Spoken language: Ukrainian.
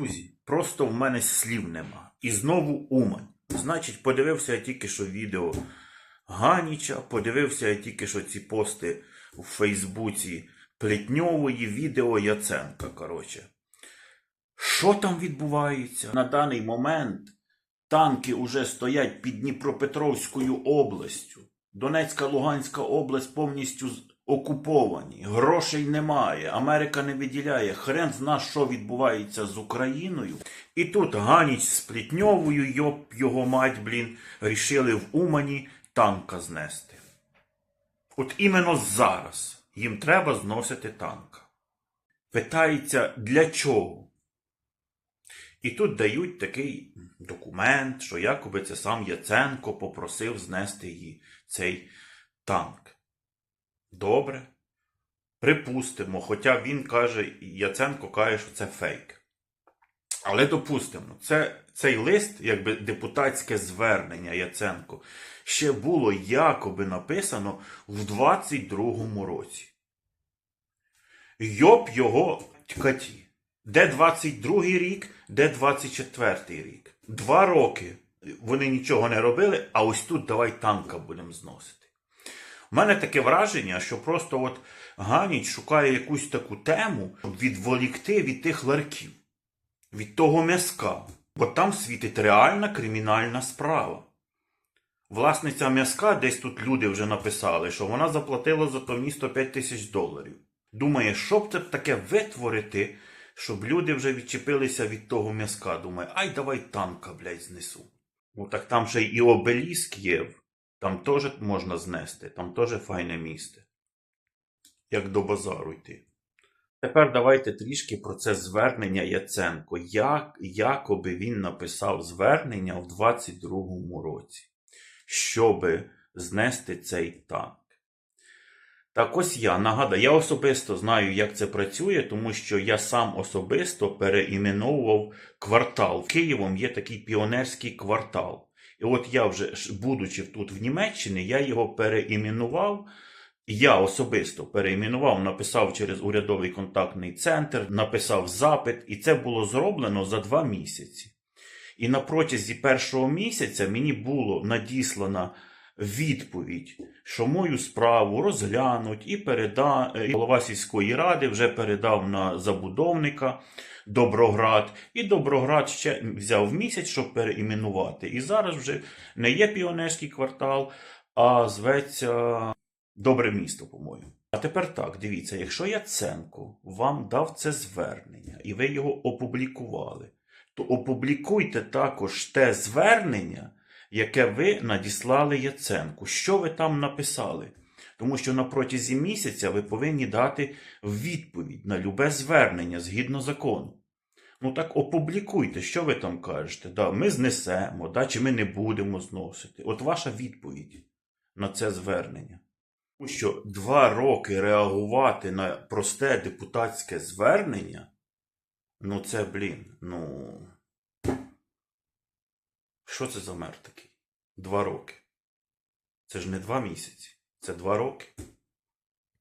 Друзі, просто в мене слів нема. І знову Умань. Значить, подивився я тільки що відео Ганіча, подивився я тільки що ці пости у Фейсбуці Плетньової, відео Яценка. Коротше. Що там відбувається? На даний момент танки вже стоять під Дніпропетровською областю. Донецька, Луганська область повністю окуповані. Грошей немає. Америка не виділяє. Хрен зна, що відбувається з Україною. І тут Ганіч з Плітньовою, йоп його мать, блін, рішили в Умані танка знести. От іменно зараз їм треба зносити танка. Питається, для чого? І тут дають такий документ, що якоби це сам Яценко попросив знести її цей танк. Добре. Припустимо, хоча він каже, Яценко каже, що це фейк. Але допустимо, це, цей лист, якби депутатське звернення Яценко, ще було якоби написано в 22-му році. Йоп його ткаті. Де 22-й рік, де 24-й рік. Два роки вони нічого не робили, а ось тут давай танка будемо зносити. У мене таке враження, що просто от Ганіч шукає якусь таку тему, щоб відволікти від тих ларків, від того м'язка. Бо там світить реальна кримінальна справа. Власниця м'язка, десь тут люди вже написали, що вона заплатила за то місто 5 тисяч доларів. Думає, що б це таке витворити, щоб люди вже відчепилися від того м'язка. Думає, ай давай танка, блядь, знесу. Ну так там ще і обеліск є. Там теж можна знести, там теж файне місце. Як до базару йти. Тепер давайте трішки про це звернення Яценко. Як якоби він написав звернення в 22-му році, щоби знести цей танк. Так ось я нагадаю, я особисто знаю, як це працює, тому що я сам особисто переіменовував квартал. Києвом є такий піонерський квартал. І от я вже, будучи тут в Німеччині, я його переіменував. Я особисто переіменував, написав через урядовий контактний центр, написав запит, і це було зроблено за два місяці. І на протязі першого місяця мені було надіслана відповідь, що мою справу розглянуть і переда... і голова сільської ради вже передав на забудовника Доброград. І Доброград ще взяв місяць, щоб переіменувати. І зараз вже не є піонерський квартал, а зветься Добре місто, по-моєму. А тепер так, дивіться, якщо Яценко вам дав це звернення і ви його опублікували, то опублікуйте також те звернення, яке ви надіслали Яценку. Що ви там написали? Тому що на протязі місяця ви повинні дати відповідь на любе звернення згідно закону. Ну так опублікуйте, що ви там кажете. Да, ми знесемо, да, чи ми не будемо зносити. От ваша відповідь на це звернення. Тому що два роки реагувати на просте депутатське звернення, ну це, блін, ну. Що це за мер такий? Два роки. Це ж не два місяці, це два роки.